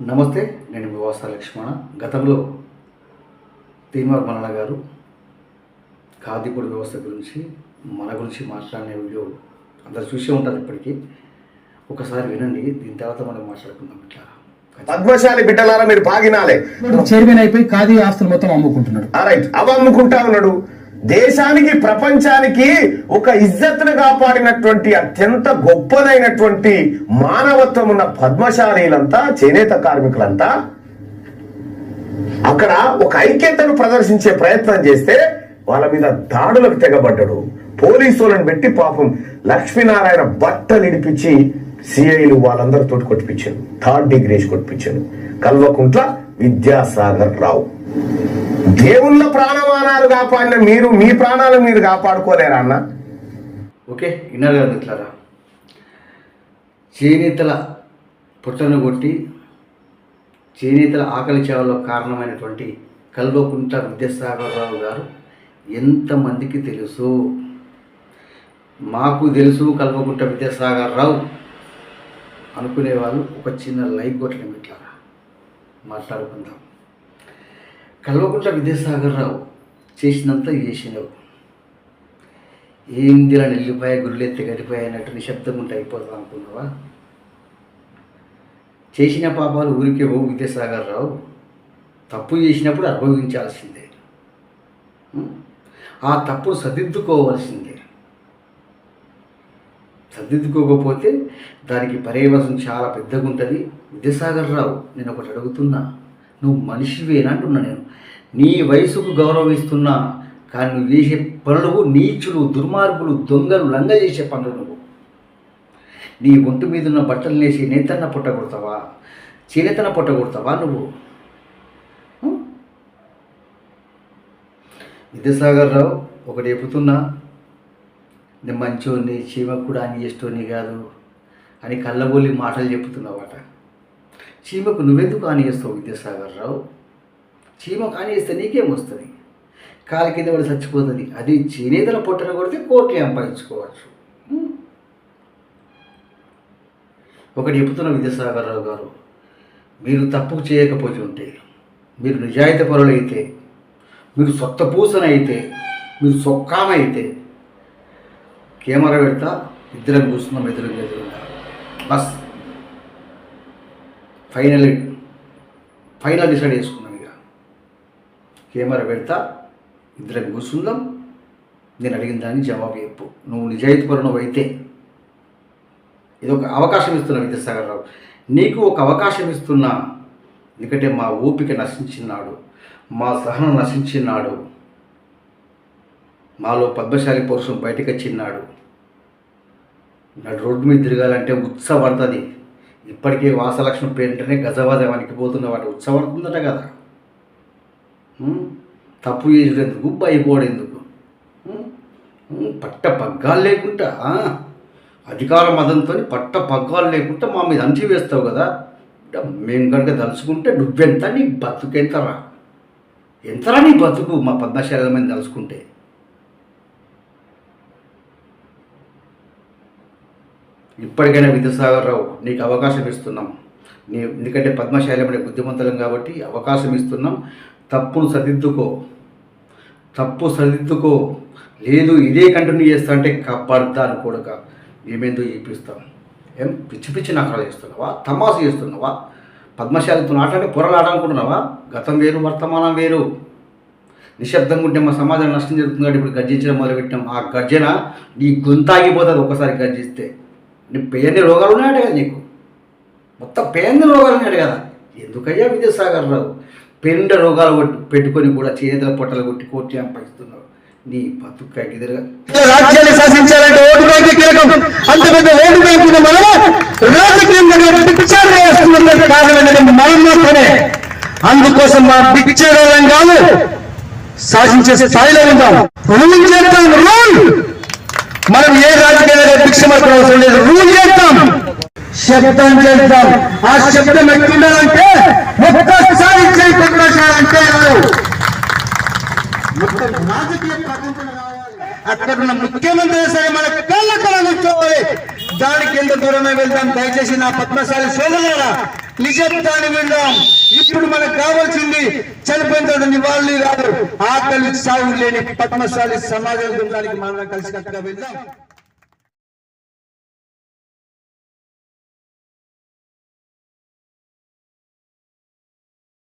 నమస్తే నేను మీ వాస లక్ష్మణ. గతంలో తీన్మార్ మల్లన్న గారు ఖాదీపొడి వ్యవస్థ గురించి మన గురించి మాట్లాడిన వీడియో అందరు చూసే ఉంటారు ఇప్పటికీ. ఒకసారి వినండి దీని తర్వాత మనం మాట్లాడుకుందాం ఇట్లా. పద్మశాలి బిడ్డలారా మీరు బాగినాలే. చైర్మన్ అయిపోయి ఖాదీ ఆస్తులు మొత్తం అమ్ముకుంటున్నాడు. రైట్. అవి అమ్ముకుంటా ఉన్నాడు. దేశానికి ప్రపంచానికి ఒక ఇజ్జత్ను కాపాడినటువంటి అత్యంత గొప్పదైనటువంటి మానవత్వం ఉన్న పద్మశాలీలంతా చేనేత కార్మికులంతా అక్కడ ఒక ఐక్యతను ప్రదర్శించే ప్రయత్నం చేస్తే వాళ్ళ మీద దాడులకు తెగబడ్డాడు. పోలీసులను పెట్టి పాపం లక్ష్మీనారాయణ బట్టలు ఇడిపించి సిఐలు వాళ్ళందరితో కొట్టిపించారు. థర్డ్ డిగ్రీస్ కొట్టిపించారు. కల్వకుంట్ల విద్యాసాగర్ రావు. దేవుళ్ళ ప్రాణం కాపాడిన మీరు మీ ప్రాణాలు మీరు కాపాడుకోలేరా అన్న? ఓకే విన్నారు కదా మిత్రులారా. చేనేతల పుట్టను కొట్టి చేనేతల ఆకలి చేవలో కారణమైనటువంటి కల్వకుంట విద్యాసాగరరావు గారు ఎంతమందికి తెలుసు? మాకు తెలుసు కల్వకుంట విద్యాసాగరరావు రావు వాళ్ళు ఒక చిన్న లైక్ కొట్టడం ఇట్లా మాట్లాడుకుందాం. విద్యాసాగర్ రావు చేసినంత చేసినవు ఏందిలా నిల్లిపోయా గురులెత్తి గడిపోయా అన్నట్టు నిశ్శబ్దం ఉంటే అయిపోతాం అనుకున్నావా? చేసిన పాపాలు ఊరికే ఓ విద్యాసాగరరావు తప్పు చేసినప్పుడు అనుభవించాల్సిందే. ఆ తప్పును సర్దిద్దుకోవాల్సిందే. సర్దిద్దుకోకపోతే దానికి పర్యవసం చాలా పెద్దగా ఉంటుంది విద్యాసాగర్ రావు నేను ఒకటి అడుగుతున్నా. నువ్వు మనిషివేనా అంటున్నా నేను. నీ వయసుకు గౌరవిస్తున్నా కానీ నువ్వు చేసే పనులు నీచులు దుర్మార్గులు దొంగలు లంగ చేసే పనులు నువ్వు. నీ ఒంటి మీద ఉన్న బట్టలు వేసి నేతన్న పుట్టకూడతావా చేనేతన పుట్టకూడతావా నువ్వు? విద్యాసాగర్ రావు ఒకటి చెబుతున్నా నేను మంచోని చీమకు కూడా అని చేస్తోని కాదు అని కళ్ళబోలి మాటలు చెప్తున్నావాట చీమకు నువ్వెందుకు హాని చేస్తావు విద్యాసాగర్ రావు చీమ కానీ చేస్తే నీకేం వస్తుంది? కాలు కింద పడి చచ్చిపోతుంది. అది చేనేతల పొట్టన కొడితే కోట్లు సంపాదించుకోవచ్చు ఒకటి చెప్తున్న విద్యాసాగర్ రావు గారు మీరు తప్పు చేయకపోయి ఉంటే మీరు నిజాయితీ పరులైతే మీరు సొత్త పూసనైతే మీరు సొక్కామైతే కెమెరా పెడతా ఇద్దరం కూర్చున్నాం ఇద్దరం ఎదురుగా బస్. ఫైనల్ ఫైనల్ డిసైడ్ చేసుకున్నాం కెమెరా పెడతా ఇద్దరం కూర్చుందాం. నేను అడిగిన దానికి జవాబు చెప్పు. నువ్వు నిజాయితీపరుణం అయితే. ఇది ఒక అవకాశం ఇస్తున్నా విద్యాసాగర్ రావు. నీకు ఒక అవకాశం ఇస్తున్నా. ఎందుకంటే మా ఓపిక నశించినాడు. మా సహనం నశించినాడు. మాలో పద్మశాలి పౌరుషం బయటకు వచ్చినాడు. నడు రోడ్డు మీద తిరగాలంటే ఉత్సపడుతుంది ఇప్పటికే వాసలక్ష్మి పేరింటనే గజవాజ వణికిపోతున్న వాటి ఉత్సపడుతుందట కదా. తప్పు చేసేందుకు ఎందుకు పట్ట పగ్గాలు లేకుండా అధికార మదంతో పట్ట పగ్గాలు లేకుండా మా మీద అంచి వేస్తావు కదా? మేము కనుక తలుచుకుంటే నువ్వెంత నీ బతుకెంతరా? ఎంతరా నీ బతుకు మా పద్మశాల మీద తలుచుకుంటే? ఇప్పటికైనా విద్యాసాగర్ రావు నీకు అవకాశం ఇస్తున్నాం. నీ ఎందుకంటే పద్మశాలమనే బుద్ధిమంతులం కాబట్టి అవకాశం ఇస్తున్నాం. తప్పును సరిదిద్దుకో. తప్పు సరిదిద్దుకో. లేదు ఇదే కంటిన్యూ చేస్తా అంటే కబ్బర్దారు కొడుక. ఏమేందో చేపిస్తాం ఏం? పిచ్చి పిచ్చి నకరాలు చేస్తున్నావా? తమాసు చేస్తున్నావా? పద్మశాలితో ఆటంటే పొరలు ఆడాలనుకుంటున్నావా గతం వేరు వర్తమానం వేరు. నిశ్శబ్దంగా ఉంటే మా సమాజం నష్టం జరుగుతుంది కాబట్టి ఇప్పుడు గర్జించడం మొదలుపెట్టాం. ఆ గర్జన నీ గొంతాగిపోతుంది ఒకసారి గర్జిస్తే. నీ పేరుని రోగాలు ఉన్నాయట కదా నీకు. మొత్తం పేరుని రోగాలు ఉన్నాడు కదా. ఎందుకయ్యా విద్యాసాగర్ రావు? పెండ రోగాలు పెట్టుకొని కూడా చేతుల పొట్టలు కొట్టి కోర్టు సంపాదిస్తున్నావు నీ బతుక్క ఎదురుగా రాజ్యాన్ని శాసించాలంటే ఓటు బ్యాంకు కీలకం. అంత పెద్ద ఓటు బ్యాంకు మనం రాజకీయంగా పిక్చర్ కారణం మనం మాత్రమే. అందుకోసం మా పిక్చర్ కాదు శాసించే స్థాయిలో ఉందాం. రూల్ చేస్తాం రూల్ మనం ఏ రాజకీయాలు భిక్షమర్పణ అవసరం లేదు. రూల్ శబ్దం చేస్తాం ఆ శబ్దం ఎట్లుండాలంటే ఒక్కసారి చేయకుండా అంటే రాజకీయ ప్రపంచం అక్కడ ఉన్న ముఖ్యమంత్రి సరే మన కళ్ళ కళ కూర్చోవాలి దానికి ఎంత దూరమే వెళ్తాం దయచేసి నా పద్మశాలి సోదరులారా నిజాన్ని విందాం. ఇప్పుడు మనకు కావాల్సింది చనిపోయిన తర్వాత నివాళులు కాదు. ఆకలి సాగు లేని పద్మశాలి సమాజం దానికి మనం కలిసికట్టుగా వెళ్దాం.